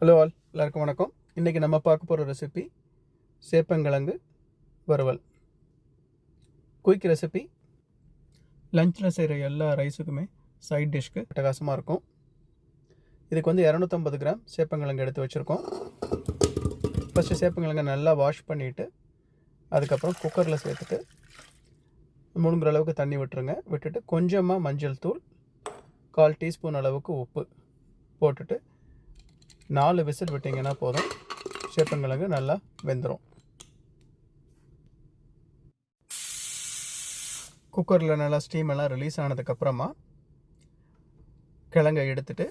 Hello all எல்லாருக்கும் வணக்கம். இன்றைக்கி நம்ம பார்க்க போகிற ரெசிபி சேப்பங்கிழங்கு வறுவல். குயிக் ரெசிபி லஞ்சில் செய்கிற எல்லா ரைஸுக்குமே சைட் டிஷ்க்கு அட்டகாசமாக இருக்கும். இதுக்கு வந்து இரநூத்தம்பது கிராம் சேப்பங்கிழங்கு எடுத்து வச்சுருக்கோம். ஃபஸ்ட்டு சேப்பங்கிழங்கை நல்லா வாஷ் பண்ணிவிட்டு அதுக்கப்புறம் குக்கரில் சேர்த்துட்டு முழுங்குற அளவுக்கு தண்ணி விட்டுருங்க. விட்டுட்டு கொஞ்சமாக மஞ்சள் தூள் கால் டீஸ்பூன் அளவுக்கு உப்பு போட்டுட்டு நாலு விசில் விட்டிங்கன்னா போதும். சேப்பங்கிழங்கு நல்லா வெந்துடும் குக்கரில் நல்லா ஸ்டீம் எல்லாம் ரிலீஸ் ஆனதுக்கப்புறமா கிழங்கை எடுத்துட்டு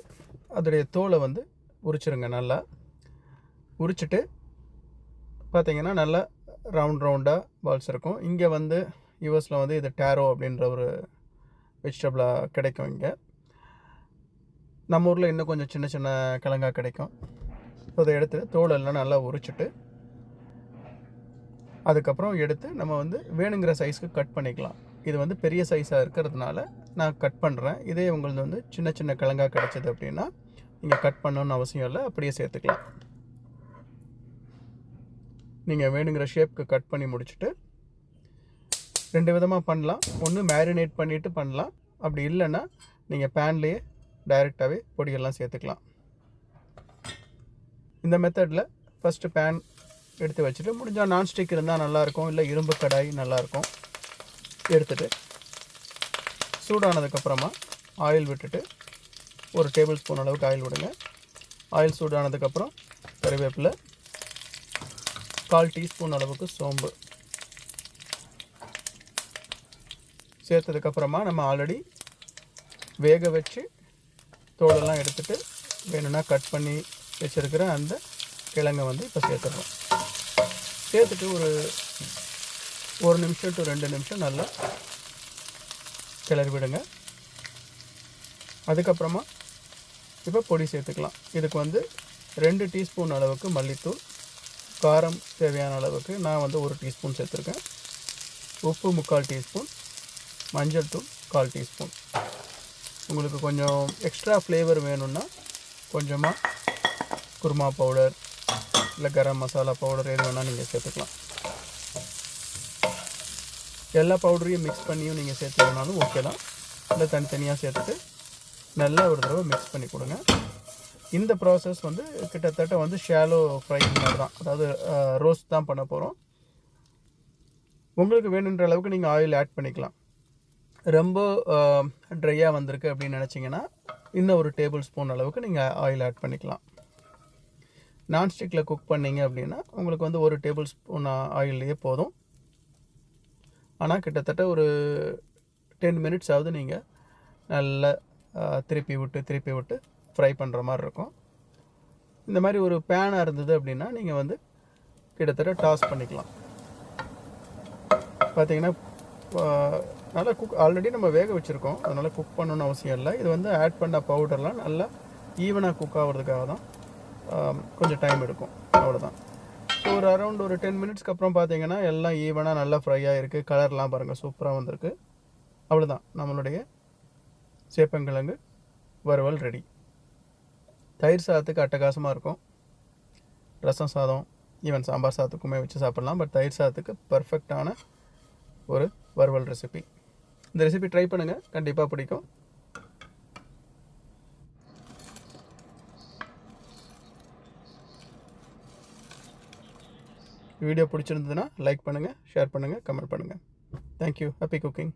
அதோடைய தோலை வந்து உரிச்சிருங்க நல்லா. உரிச்சிட்டு பார்த்தீங்கன்னா நல்லா ரவுண்ட் ரவுண்டாக பால்ஸ் இருக்கும். இங்கே வந்து யூஎஸில் வந்து இது டேரோ அப்படின்ற ஒரு வெஜிடபிளாக கிடைக்கும் இங்கே. நம்ம ஊரில் இன்னும் கொஞ்சம் சின்ன சின்ன கிழங்கா கிடைக்கும். அதை எடுத்து தோலெல்லாம் நல்லா உரிச்சிட்டு அதுக்கப்புறம் எடுத்து நம்ம வந்து வேணுங்கிற சைஸ்க்கு கட் பண்ணிக்கலாம். இது வந்து பெரிய சைஸாக இருக்கிறதுனால நான் கட் பண்ணுறேன் இதே உங்களுக்கு வந்து சின்ன சின்ன கிழங்கா கிடச்சிது அப்படின்னா நீங்கள் கட் பண்ணணும்னு அவசியம் இல்லை அப்படியே சேர்த்துக்கலாம். நீங்கள் வேணுங்கிற ஷேப்க்கு கட் பண்ணி முடிச்சுட்டு ரெண்டு விதமாக பண்ணலாம். ஒன்று மேரினேட் பண்ணிவிட்டு பண்ணலாம். அப்படி இல்லைன்னா நீங்கள் பேன்லேயே டைரெக்டாகவே பொடிகள்லாம் சேர்த்துக்கலாம். இந்த மெத்தடில் ஃபஸ்ட்டு பேன் எடுத்து வச்சுட்டு முடிஞ்சால் நான்ஸ்டிக் இருந்தால் நல்லாயிருக்கும் இல்லை இரும்பு கடாய் நல்லாயிருக்கும் எடுத்துட்டு சூடானதுக்கப்புறமா ஆயில் விட்டுட்டு ஒரு டேபிள் ஸ்பூன் அளவுக்கு ஆயில் விடுங்க. ஆயில் சூடானதுக்கப்புறம் கறிவேப்பிலை கால் டீஸ்பூன் அளவுக்கு சோம்பு. சேர்த்ததுக்கப்புறமா நம்ம ஆல்ரெடி வேக வச்சு தோலெல்லாம் எடுத்துகிட்டு வேணும்னா கட் பண்ணி வச்சுருக்கிற அந்த கிழங்கை வந்து இப்போ சேர்த்துடுறோம் சேர்த்துட்டு ஒரு ஒரு நிமிஷம் டு ரெண்டு நிமிஷம் நல்லா கிளறி விடுங்க. அதுக்கப்புறமா இப்போ பொடி சேர்த்துக்கலாம். இதுக்கு வந்து ரெண்டு டீஸ்பூன் அளவுக்கு மல்லித்தூள் காரம் தேவையான அளவுக்கு நான் வந்து ஒரு டீஸ்பூன் சேர்த்துருக்கேன். உப்பு முக்கால் டீஸ்பூன் மஞ்சள் தூள் கால் டீஸ்பூன். உங்களுக்கு கொஞ்சம் எக்ஸ்ட்ரா ஃப்ளேவர் வேணும்னா கொஞ்சமாக குருமா பவுடர் இல்லை கரம் மசாலா பவுடர் எது வேணால் நீங்கள் சேர்த்துக்கலாம். எல்லா பவுடரையும் மிக்ஸ் பண்ணியும் நீங்கள் சேர்த்துக்கனாலும் ஓகே தான். இல்லை தனித்தனியாக சேர்த்துட்டு நல்லா ஒரு தடவை மிக்ஸ் பண்ணி கொடுங்க. இந்த ப்ராசஸ் வந்து கிட்டத்தட்ட வந்து ஷேலோ ஃப்ரை மாதிரி தான் அதாவது ரோஸ்ட் தான் பண்ண போகிறோம் உங்களுக்கு வேணுன்ற அளவுக்கு நீங்கள் ஆயில் ஆட் பண்ணிக்கலாம். ரொம்ப ட்ரையாக வந்திருக்கு அப்படின்னு நினச்சிங்கன்னா இன்னும் ஒரு டேபிள் ஸ்பூன் அளவுக்கு நீங்கள் ஆயில் ஆட் பண்ணிக்கலாம். நான்ஸ்டிக்கில் குக் பண்ணிங்க அப்படின்னா உங்களுக்கு வந்து ஒரு டேபிள் ஸ்பூன் ஆயில்லையே போதும். ஆனால் கிட்டத்தட்ட ஒரு டென் மினிட்ஸ் ஆகுது நீங்கள் நல்லா திருப்பி விட்டு திருப்பி விட்டு ஃப்ரை பண்ணுற மாதிரி இருக்கும். இந்த மாதிரி ஒரு பேனாக இருந்தது அப்படின்னா நீங்கள் வந்து கிட்டத்தட்ட டாஸ் பண்ணிக்கலாம். பார்த்தீங்கன்னா நல்லா குக் ஆல்ரெடி நம்ம வேக வச்சுருக்கோம். அதனால் குக் பண்ணணும்னு அவசியம் இல்லை. இது வந்து ஆட் பண்ண பவுடர்லாம் நல்லா ஈவனாக குக் ஆகிறதுக்காக தான் கொஞ்சம் டைம் எடுக்கும். அவ்வளோதான் ஸோ ஒரு அரௌண்ட் ஒரு டென் மினிட்ஸ்க்கு அப்புறம் பார்த்தீங்கன்னா எல்லாம் ஈவனாக நல்லா ஃப்ரையாக இருக்குது கலர்லாம் பாருங்கள் சூப்பராக வந்திருக்கு. அவ்வளோதான் நம்மளுடைய சேப்பங்கிழங்கு வறுவல் ரெடி தயிர் சாதத்துக்கு அட்டகாசமாக இருக்கும். ரசம் சாதம் ஈவன் சாம்பார் சாதத்துக்குமே வச்சு சாப்பிட்லாம். பட் தயிர் சாதத்துக்கு பர்ஃபெக்டான ஒரு வறுவல் ரெசிபி இந்த ரெசிபி ட்ரை பண்ணுங்கள் கண்டிப்பாக பிடிக்கும். வீடியோ பிடிச்சிருந்ததுன்னா லைக் பண்ணுங்கள் ஷேர் பண்ணுங்கள் கமெண்ட் பண்ணுங்கள் தேங்க்யூ ஹாப்பி குக்கிங்